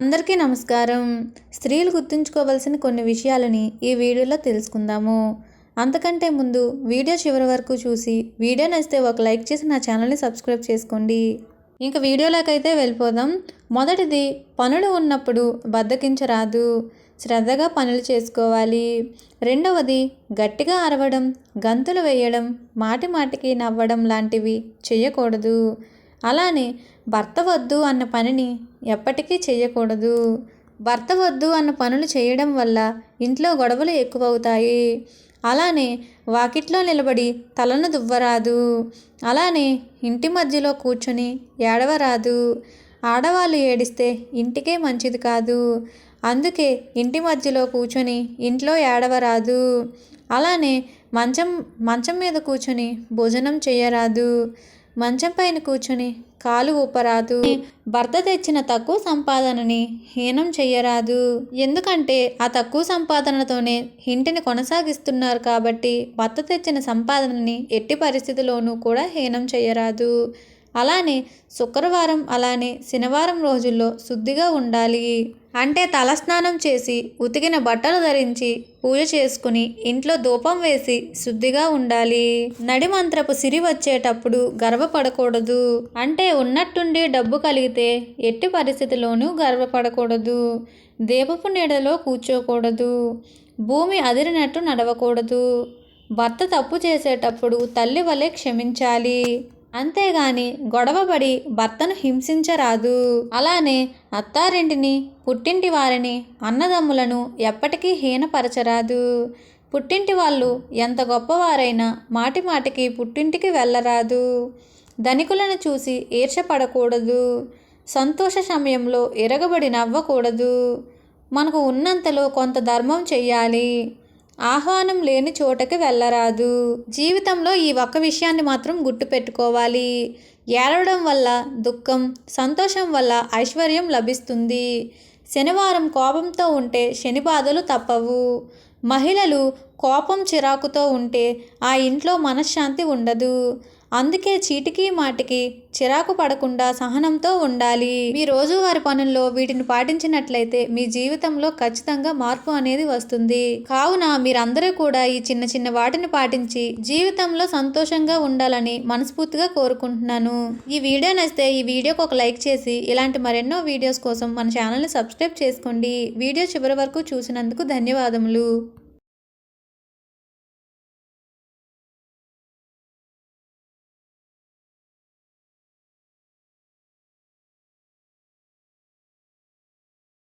అందరికీ నమస్కారం. స్త్రీలు గుర్తుంచుకోవాల్సిన కొన్ని విషయాలని ఈ వీడియోలో తెలుసుకుందాము. అంతకంటే ముందు వీడియో చివరి వరకు చూసి వీడియో నచ్చితే ఒక లైక్ చేసి నా ఛానల్ని సబ్స్క్రైబ్ చేసుకోండి. ఇంకా వీడియోలోకైతే వెళ్ళిపోదాం. మొదటిది పనులు ఉన్నప్పుడు బద్దకించరాదు. శ్రద్ధగా పనులు చేసుకోవాలి. రెండవది గట్టిగా అరవడం గంతులు వేయడం మాటి మాటికి నవ్వడం లాంటివి చేయకూడదు. అలానే భర్త వద్దు అన్న పనిని ఎప్పటికీ చేయకూడదు భర్త వద్దు అన్న పనులు చేయడం వల్ల ఇంట్లో గొడవలు ఎక్కువవుతాయి. అలానే వాకిట్లో నిలబడి తలను దువ్వరాదు. అలానే ఇంటి మధ్యలో కూర్చొని ఏడవరాదు. ఆడవాళ్ళు ఏడిస్తే ఇంటికే మంచిది కాదు. అందుకే ఇంటి మధ్యలో కూర్చొని ఇంట్లో ఏడవరాదు. అలానే మంచం మంచం మీద కూర్చొని భోజనం చేయరాదు మంచం పైన కూర్చుని కాలు ఊపరాదు. భర్త తెచ్చిన తక్కువ సంపాదనని హీనం చెయ్యరాదు. ఎందుకంటే ఆ తక్కువ సంపాదనతోనే ఇంటిని కొనసాగిస్తున్నారు కాబట్టి భర్త తెచ్చిన సంపాదనని ఎట్టి పరిస్థితిలోనూ కూడా హీనం చెయ్యరాదు. అలానే శుక్రవారం అలానే శనివారం రోజుల్లో శుద్ధిగా ఉండాలి. అంటే తలస్నానం చేసి ఉతికిన బట్టలు ధరించి పూజ చేసుకుని ఇంట్లో ధూపం వేసి శుద్ధిగా ఉండాలి. నడిమంత్రపు సిరి వచ్చేటప్పుడు గర్వపడకూడదు. అంటే ఉన్నట్టుండి డబ్బు కలిగితే ఎట్టి పరిస్థితిలోనూ గర్వపడకూడదు. దీపపు నీడలో కూర్చోకూడదు. భూమి అదిరినట్టు నడవకూడదు. భర్త తప్పు చేసేటప్పుడు తల్లి వలె క్షమించాలి. అంతేగాని గొడవపడి భర్తను హింసించరాదు. అలానే అత్తారింటిని పుట్టింటి వారిని అన్నదమ్ములను ఎప్పటికీ హీనపరచరాదు. పుట్టింటి వాళ్ళు ఎంత గొప్పవారైనా మాటి మాటికి పుట్టింటికి వెళ్ళరాదు. ధనికులను చూసి ఈర్షపడకూడదు సంతోష సమయంలో ఎరగబడి నవ్వకూడదు. మనకు ఉన్నంతలో కొంత ధర్మం చెయ్యాలి. ఆహ్వానం లేని చోటకి వెళ్ళరాదు. జీవితంలో ఈ ఒక్క విషయాన్ని మాత్రం గుర్తు పెట్టుకోవాలి. ఏడవడం వల్ల దుఃఖం సంతోషం వల్ల ఐశ్వర్యం లభిస్తుంది. శనివారం కోపంతో ఉంటే శని బాధలు తప్పవు. మహిళలు కోపం చిరాకుతో ఉంటే ఆ ఇంట్లో మనశ్శాంతి ఉండదు. అందుకే చీటికి మాటికి చిరాకు పడకుండా సహనంతో ఉండాలి. మీ రోజువారి పనుల్లో వీటిని పాటించినట్లయితే మీ జీవితంలో ఖచ్చితంగా మార్పు అనేది వస్తుంది. కావున మీరందరూ కూడా ఈ చిన్న చిన్న వాటిని పాటించి జీవితంలో సంతోషంగా ఉండాలని మనస్ఫూర్తిగా కోరుకుంటున్నాను. ఈ వీడియో నచ్చితే ఈ వీడియోకి ఒక లైక్ చేసి ఇలాంటి మరెన్నో వీడియోస్ కోసం మన ఛానల్ని సబ్స్క్రైబ్ చేసుకోండి. వీడియో చివరి వరకు చూసినందుకు ధన్యవాదములు.